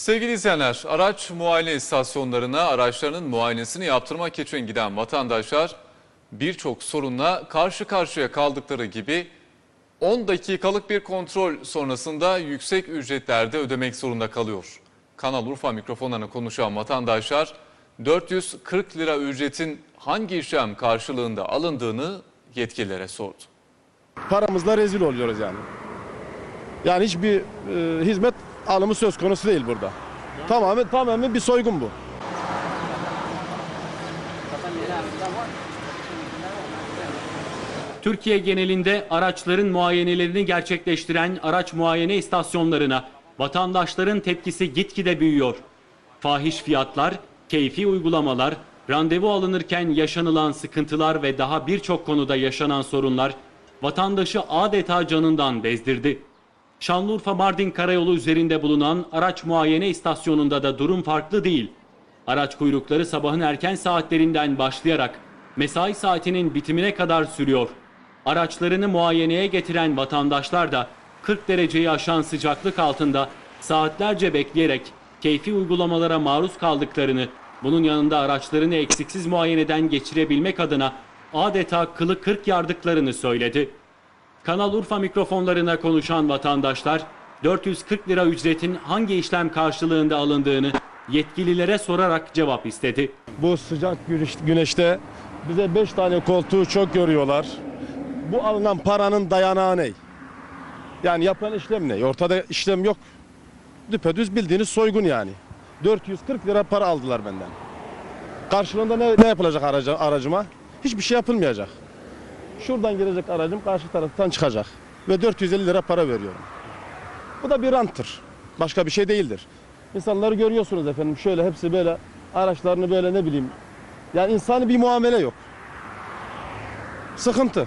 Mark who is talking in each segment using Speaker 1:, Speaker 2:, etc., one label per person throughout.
Speaker 1: Sevgili izleyenler, araç muayene istasyonlarına araçlarının muayenesini yaptırmak için giden vatandaşlar birçok sorunla karşı karşıya kaldıkları gibi 10 dakikalık bir kontrol sonrasında yüksek ücretlerde ödemek zorunda kalıyor. Kanal Urfa mikrofonlarına konuşan vatandaşlar 440 lira ücretin hangi işlem karşılığında alındığını yetkililere sordu.
Speaker 2: paramızla rezil oluyoruz yani. Yani hiçbir e, hizmet alımı söz konusu değil burada. Tamamen tamamen bir soygun bu.
Speaker 3: Türkiye genelinde araçların muayenelerini gerçekleştiren araç muayene istasyonlarına vatandaşların tepkisi gitgide büyüyor. Fahiş fiyatlar, keyfi uygulamalar, randevu alınırken yaşanılan sıkıntılar ve daha birçok konuda yaşanan sorunlar vatandaşı adeta canından bezdirdi. Şanlıurfa Mardin Karayolu üzerinde bulunan araç muayene istasyonunda da durum farklı değil. Araç kuyrukları sabahın erken saatlerinden başlayarak mesai saatinin bitimine kadar sürüyor. Araçlarını muayeneye getiren vatandaşlar da 40 dereceyi aşan sıcaklık altında saatlerce bekleyerek keyfi uygulamalara maruz kaldıklarını, bunun yanında araçlarını eksiksiz muayeneden geçirebilmek adına adeta kılı kırk yardıklarını söyledi. Kanal Urfa mikrofonlarına konuşan vatandaşlar 440 lira ücretin hangi işlem karşılığında alındığını yetkililere sorarak cevap istedi.
Speaker 2: Bu sıcak güneş- güneşte bize 5 tane koltuğu çok görüyorlar. Bu alınan paranın dayanağı ne? Yani yapılan işlem ne? Ortada işlem yok. Düpedüz bildiğiniz soygun yani. 440 lira para aldılar benden. Karşılığında ne, ne yapılacak araca, aracıma? Hiçbir şey yapılmayacak. Şuradan gelecek aracım karşı taraftan çıkacak. Ve 450 lira para veriyorum. Bu da bir ranttır. Başka bir şey değildir. İnsanları görüyorsunuz efendim. Şöyle hepsi böyle araçlarını böyle ne bileyim. Yani insani bir muamele yok. Sıkıntı.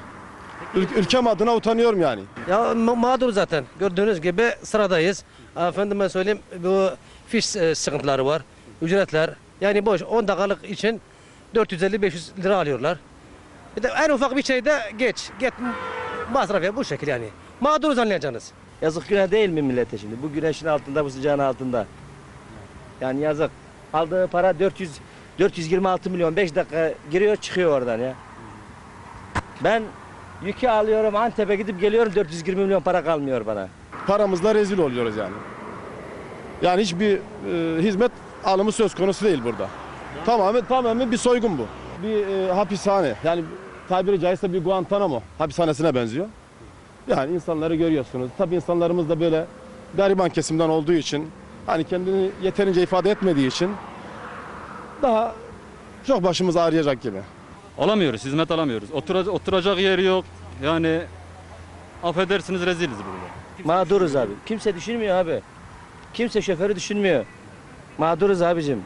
Speaker 2: Ül- ülkem adına utanıyorum yani.
Speaker 4: Ya ma- mağdur zaten. Gördüğünüz gibi sıradayız. Efendime söyleyeyim bu fiş e, sıkıntıları var. Ücretler. Yani boş 10 dakikalık için 450-500 lira alıyorlar. Bir de en ufak bir şeyde geç. Get masraf ya bu şekil yani. Mağduruz anlayacaksınız.
Speaker 5: Yazık günah değil mi millete şimdi? Bu güneşin altında, bu sıcağın altında. Yani yazık. Aldığı para 400 426 milyon. 5 dakika giriyor çıkıyor oradan ya. Ben yükü alıyorum Antep'e gidip geliyorum 420 milyon para kalmıyor bana.
Speaker 2: Paramızla rezil oluyoruz yani. Yani hiçbir e, hizmet alımı söz konusu değil burada. Tamamen tamamen bir soygun bu. Bir e, hapishane. Yani tabiri caizse bir Guantanamo hapishanesine benziyor. Yani insanları görüyorsunuz. Tabii insanlarımız da böyle gariban kesimden olduğu için hani kendini yeterince ifade etmediği için daha çok başımız ağrıyacak gibi.
Speaker 6: Alamıyoruz, hizmet alamıyoruz. Otura- oturacak yer yok. Yani affedersiniz reziliz burada.
Speaker 5: Mağduruz abi. Kimse düşünmüyor abi. Kimse şoförü düşünmüyor. Mağduruz abicim.